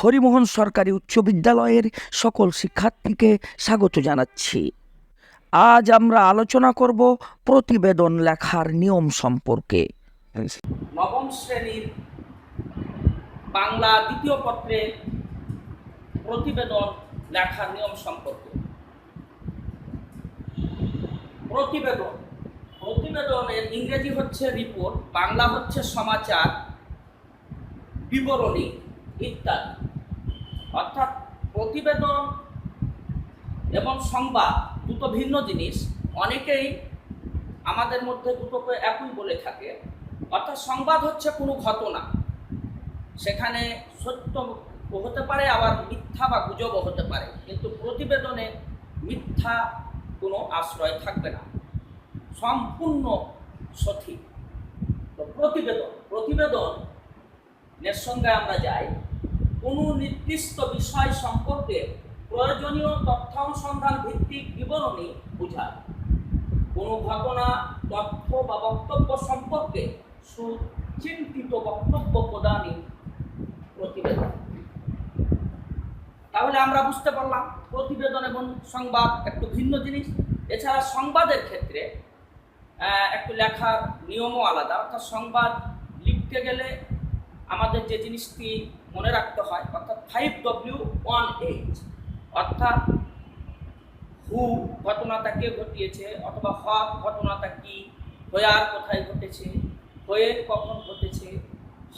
হরিমোহন সরকারি উচ্চ বিদ্যালয়ের সকল শিক্ষার্থীকে স্বাগত জানাচ্ছি। আজ আমরা আলোচনা করব প্রতিবেদন লেখার নিয়ম সম্পর্কে। নবম শ্রেণির বাংলা দ্বিতীয় পত্রে প্রতিবেদন লেখার নিয়ম সম্পর্কে। প্রতিবেদন। প্রতিবেদনের ইংরেজি হচ্ছে রিপোর্ট, বাংলা হচ্ছে সমাচার, বিবরণী ইত্যাদি। অর্থাৎ প্রতিবেদন এবং সংবাদ দুটো ভিন্ন জিনিস। অনেকেই আমাদের মধ্যে দুটোকে একই বলে থাকে। অর্থাৎ সংবাদ হচ্ছে কোনো ঘটনা। সেখানে সত্য হতে পারে, আবার মিথ্যা বা গুজবও হতে পারে। কিন্তু প্রতিবেদনে মিথ্যা কোনো আশ্রয় থাকবে না। সম্পূর্ণ সঠিক। তো প্রতিবেদন প্রতিবেদনের সঙ্গে আমরা যাই। কোনো নির্দিষ্ট বিষয় সম্পর্কে প্রয়োজনীয় তথ্য অনুসন্ধান ভিত্তিক বিবরণী বোঝায়। কোনো ঘটনা, তথ্য বা বক্তব্য সম্পর্কে সুচিন্তিত বক্তব্য প্রদানই প্রতিবেদন। তাহলে আমরা বুঝতে পারলাম, প্রতিবেদন এবং সংবাদ একটু ভিন্ন জিনিস। এছাড়া সংবাদের ক্ষেত্রে একটু লেখার নিয়মও আলাদা। অর্থাৎ সংবাদ লিখতে গেলে আমাদের যে জিনিসটি মনে রাখতে হয়, অর্থাৎ ফাইভ ডব্লিউ ওয়ান এইট অর্থাৎ হু ঘটনাটা কে ঘটিয়েছে অথবা হক ঘটনাটা কি হয়ার কোথায় ঘটেছে হয়ে কখন ঘটেছে,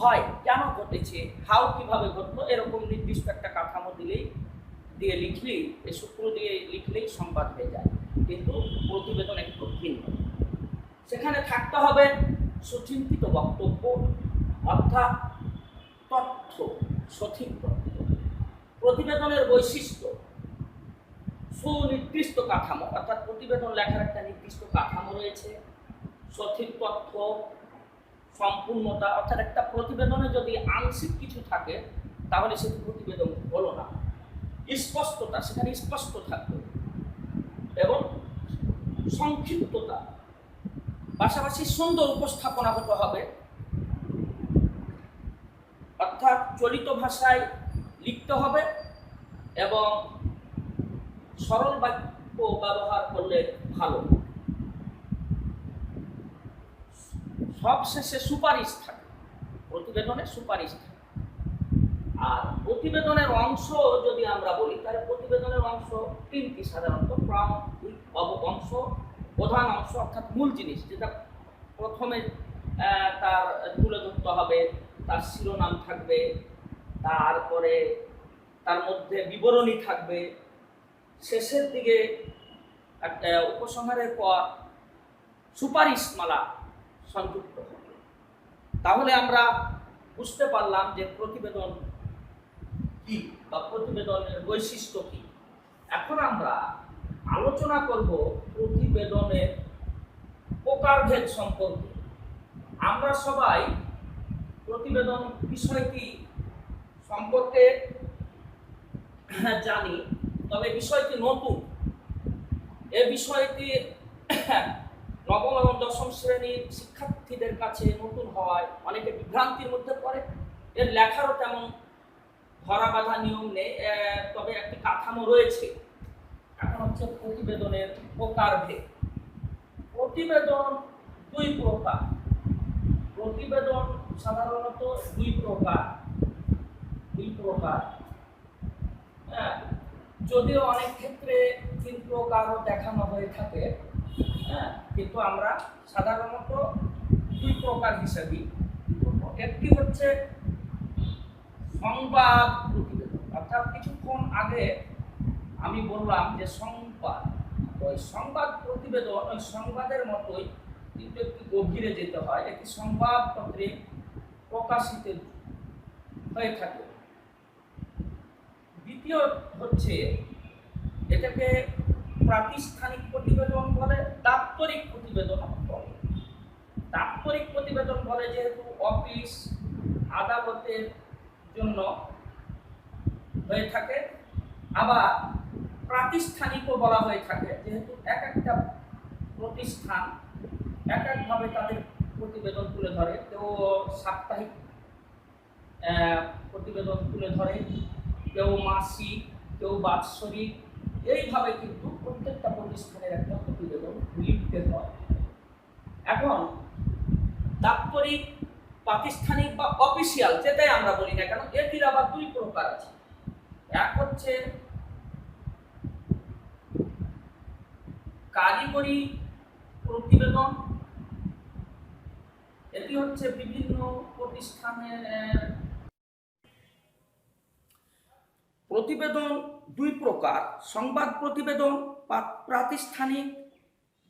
হয়, কেন ঘটেছে হাও কীভাবে ঘটলো, এরকম নির্দিষ্ট একটা কাঠামো দিলেই, দিয়ে লিখলেই এই সূত্র দিয়ে লিখলেই সংবাদ হয়ে যায়, কিন্তু প্রতিবেদন একটু ভিন্ন। সেখানে থাকতে হবে সুচিন্তিত বক্তব্য, অর্থাৎ তথ্য সঠিক প্রতিবেদনের বৈশিষ্ট্য, সুনির্দিষ্ট কাঠামো, অর্থাৎ প্রতিবেদন লেখার একটা নির্দিষ্ট কাঠামো রয়েছে, সঠিক তথ্য, সম্পূর্ণতা, অর্থাৎ একটা প্রতিবেদনে যদি আংশিক কিছু থাকে, তাহলে সেটি প্রতিবেদন হলো না। স্পষ্টতা, সেখানে স্পষ্ট থাকবে। এবং সংক্ষিপ্ততা, পাশাপাশি সুন্দর উপস্থাপনা হতে হবে। অর্থাৎ চলিত ভাষায় লিখতে হবে এবং সরল বাক্য ব্যবহার করলে ভালো। সবশেষে সুপারিশ থাকে, প্রতিবেদনে সুপারিশ থাকে। আর প্রতিবেদনের অংশ যদি আমরা বলি, তাহলে প্রতিবেদনের অংশ তিনটি সাধারণত অব- অংশ প্রধান অংশ অর্থাৎ মূল জিনিস, যেটা প্রথমে তার তুলে ধরতে হবে তার শিরোনাম থাকবে, তারপরে তার মধ্যে বিবরণী থাকবে। শেষের দিকে একটা উপসংহারের পর সুপারিশমালা সংযুক্ত হবে। তাহলে আমরা বুঝতে পারলাম যে প্রতিবেদন কি বা প্রতিবেদনের বৈশিষ্ট্য কি। এখন আমরা আলোচনা করব প্রতিবেদনের প্রকারভেদ সম্পর্কে। আমরা সবাই প্রতিবেদন বিষয়টি সম্পর্কে জানি, তবে বিষয়টি নতুন। এ বিষয়টি নবম এবং দশম শ্রেণির শিক্ষার্থীদের কাছে নতুন হওয়ায় অনেকে বিভ্রান্তির মধ্যে পড়ে। এর লেখারও তেমন ধরা বাঁধা নিয়ম নেই তবে একটি কাঠামো রয়েছে। এখন হচ্ছে প্রতিবেদনের প্রকার প্রকারভেদ। প্রতিবেদন দুই প্রকার। প্রতিবেদন সাধারণত দুই প্রকার। দুই প্রকার। হ্যাঁ যদিও অনেক ক্ষেত্রে তিন প্রকারও দেখানো হয়ে থাকে হ্যাঁ কিন্তু আমরা সাধারণত দুই প্রকার হিসাবেই একটি হচ্ছে সংবাদ প্রতিবেদন। অর্থাৎ কিছুক্ষণ আগে আমি বললাম যে সংবাদ। ওই সংবাদ প্রতিবেদন, ওই সংবাদের মতোই কিন্তু একটু গভীরে যেতে হয়, একটি সংবাদপত্রে প্রকাশিত হয়ে থাকে। দ্বিতীয় হচ্ছে এটাকে প্রাতিষ্ঠানিক প্রতিবেদন বলে, দাপ্তরিক প্রতিবেদন বলে। দাপ্তরিক প্রতিবেদন বলে যেহেতু অফিস আদালতের জন্য হয়ে থাকে, আবার প্রাতিষ্ঠানিকও বলা হয়ে থাকে, যেহেতু এক একটা প্রতিষ্ঠান এক একভাবে তাদের প্রতিবেদন তুলে ধরে। কেউ সাপ্তাহিক প্রতিবেদন তুলে ধরে। কেউ মাসিক কেউ বাৎসরিক। এইভাবে কিন্তু প্রত্যেকটা প্রতিষ্ঠানের একটা প্রতিবেদন লিখতে হয়। এখন দাপ্তরিক, প্রাতিষ্ঠানিক বা অফিসিয়াল, যেটাই আমরা বলি না কেন, এটির আবার দুই প্রকার আছে। এক হচ্ছে কারিগরি প্রতিবেদন এটি হচ্ছে বিভিন্ন প্রতিষ্ঠানের প্রতিবেদন দুই প্রকার, সংবাদ প্রতিবেদন পা- প্রাতিষ্ঠানিক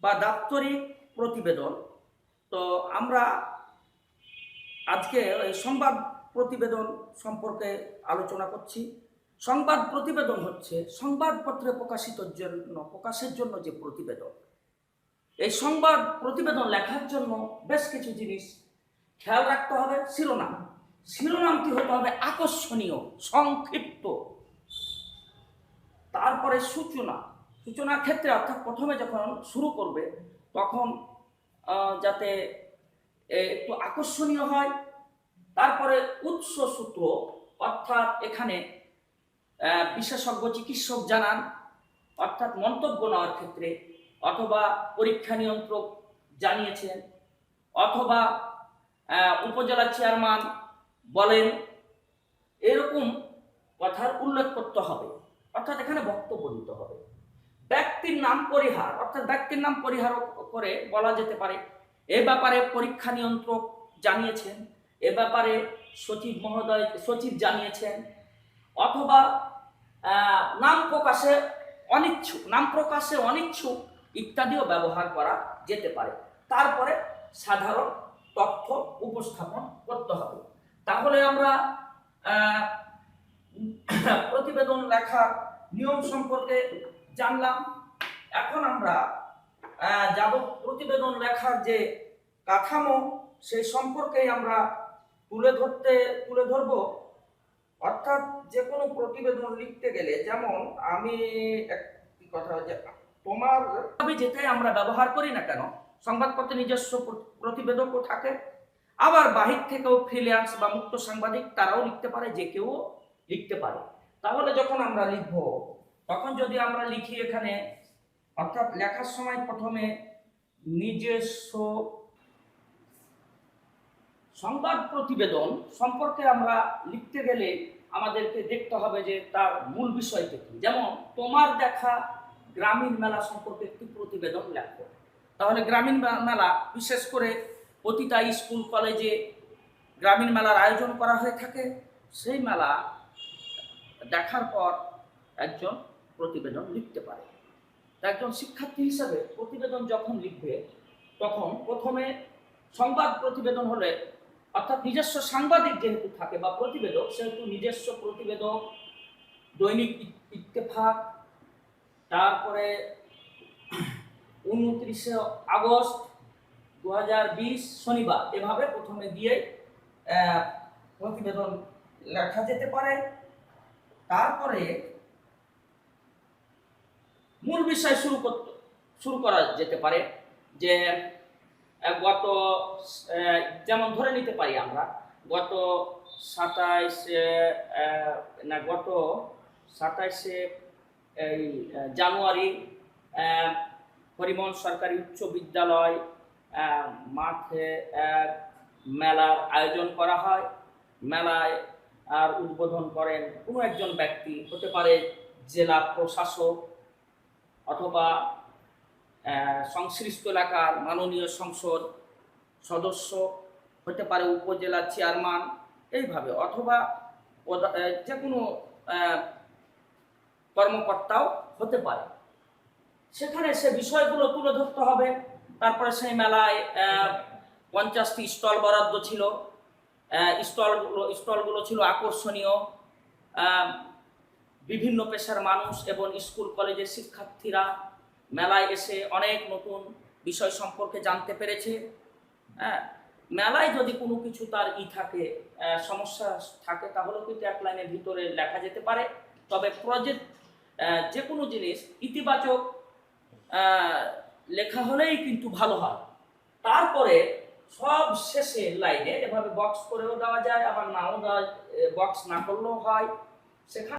বা দাপ্তরিক প্রতিবেদন। তো আমরা আজকে এই সংবাদ প্রতিবেদন সম্পর্কে আলোচনা করছি। সংবাদ প্রতিবেদন হচ্ছে সংবাদপত্রে প্রকাশিতর জন্য, প্রকাশের জন্য যে প্রতিবেদন। এই সংবাদ প্রতিবেদন লেখার জন্য বেশ কিছু জিনিস খেয়াল রাখতে হবে, শিরোনাম। শিরোনামটি হতে হবে? আকর্ষণীয়, সংক্ষিপ্ত। তারপরে সূচনা। সূচনার ক্ষেত্রে অর্থাৎ প্রথমে যখন শুরু করবে, তখন যাতে একটু আকর্ষণীয় হয়। তারপরে উৎস সূত্র, অর্থাৎ এখানে বিশেষজ্ঞ, চিকিৎসক জানান। অর্থাৎ মন্তব্য নেওয়ার ক্ষেত্রে অথবা পরীক্ষা নিয়ন্ত্রক জানিয়েছেন, অথবা উপজেলা চেয়ারম্যান বলেন, এরকম কথার উল্লেখ করতে হবে। অর্থাৎ এখানে বক্তব্য দিতে হবে। ব্যক্তির নাম পরিহার, অর্থাৎ ব্যক্তির নাম পরিহার করে বলা যেতে পারে। এ ব্যাপারে পরীক্ষা নিয়ন্ত্রক জানিয়েছেন, এ ব্যাপারে সচিব মহোদয়, সচিব জানিয়েছেন, অথবা নাম প্রকাশে অনিচ্ছুক, নাম প্রকাশে অনিচ্ছুক ইত্যাদিও ব্যবহার করা যেতে পারে। তারপরে সাধারণ তথ্য উপস্থাপন করতে হবে। তাহলে আমরা প্রতিবেদন লেখার নিয়ম সম্পর্কে জানলাম। এখন আমরা যাব প্রতিবেদন লেখার যে কাঠামো সেই সম্পর্কেই আমরা তুলে ধরতে, তুলে ধরব। অর্থাৎ যে কোনো প্রতিবেদন লিখতে গেলে, যেমন আমি একটি কথা যে তোমার আমি যেটাই আমরা ব্যবহার করি না কেন, সংবাদপত্রে নিজস্ব প্রতিবেদকও থাকে। আবার বাহির থেকেও ফ্রিল্যান্স বা মুক্ত সাংবাদিক তারাও লিখতে পারে, যে কেউ লিখতে পারে। তাহলে যখন আমরা লিখব, তখন যদি আমরা লিখি এখানে, অর্থাৎ লেখার সময় প্রথমে নিজস্ব সংবাদ প্রতিবেদন সম্পর্কে আমরা লিখতে গেলে আমাদেরকে দেখতে হবে যে তার মূল বিষয়টা যেমন, তোমার দেখা গ্রামীণ মেলা সম্পর্কে একটি প্রতিবেদন লেখো। তাহলে গ্রামীণ মেলা, বিশেষ করে প্রতিটা স্কুল, কলেজে গ্রামীণ মেলার আয়োজন করা হয়ে থাকে, সেই মেলা দেখার পর একজন প্রতিবেদন লিখতে পারে। একজন শিক্ষার্থী হিসাবে প্রতিবেদন যখন লিখবে, তখন প্রথমে সংবাদ প্রতিবেদন হলে, অর্থাৎ নিজস্ব সাংবাদিক যেহেতু থাকে বা প্রতিবেদক, সেহেতু নিজস্ব প্রতিবেদক, দৈনিক ইত্তেফাক তারপরে উনত্রিশে আগস্ট দু হাজার বিশ শনিবার, এভাবে প্রথমে দিয়ে প্রতিবেদন লেখা যেতে পারে। তারপরে মূল বিষয় শুরু শুরু করা যেতে পারে যে গত যেমন ধরে নিতে পারি আমরা, গত সাতাইশে না, গত সাতাইশে এই জানুয়ারি হরিমোহন সরকারি উচ্চ বিদ্যালয় মাঠে মেলার আয়োজন করা হয়। মেলায় আর উদ্বোধন করেন কোনো একজন ব্যক্তি, হতে পারে জেলা প্রশাসক অথবা সংশ্লিষ্ট এলাকার মাননীয় সংসদ সদস্য, হতে পারে উপজেলা চেয়ারম্যান, এইভাবে। অথবা যে কোনো কর্মকর্তাও হতে পারে। সেখানে সে বিষয়গুলো তুলে ধরতে হবে। তারপরে সেই মেলায় পঞ্চাশটি স্টল বরাদ্দ ছিল। স্টলগুলো স্টলগুলো ছিল আকর্ষণীয়। বিভিন্ন পেশার মানুষ এবং স্কুল, কলেজের শিক্ষার্থীরা মেলায় এসে অনেক নতুন বিষয় সম্পর্কে জানতে পেরেছে। হ্যাঁ মেলায় যদি কোনো কিছু তার ই থাকে সমস্যা থাকে, তাহলেও কিন্তু এক লাইনের ভিতরে লেখা যেতে পারে। তবে প্রজেক্ট যে কোনো জিনিস ইতিবাচক লেখা হলেই কিন্তু ভালো হয়। তারপরে সব শেষে লাইনে এভাবে বক্স করেও দেওয়া যায়, আবার নাও দেওয়া বক্স না করলেও হয়। সেখানে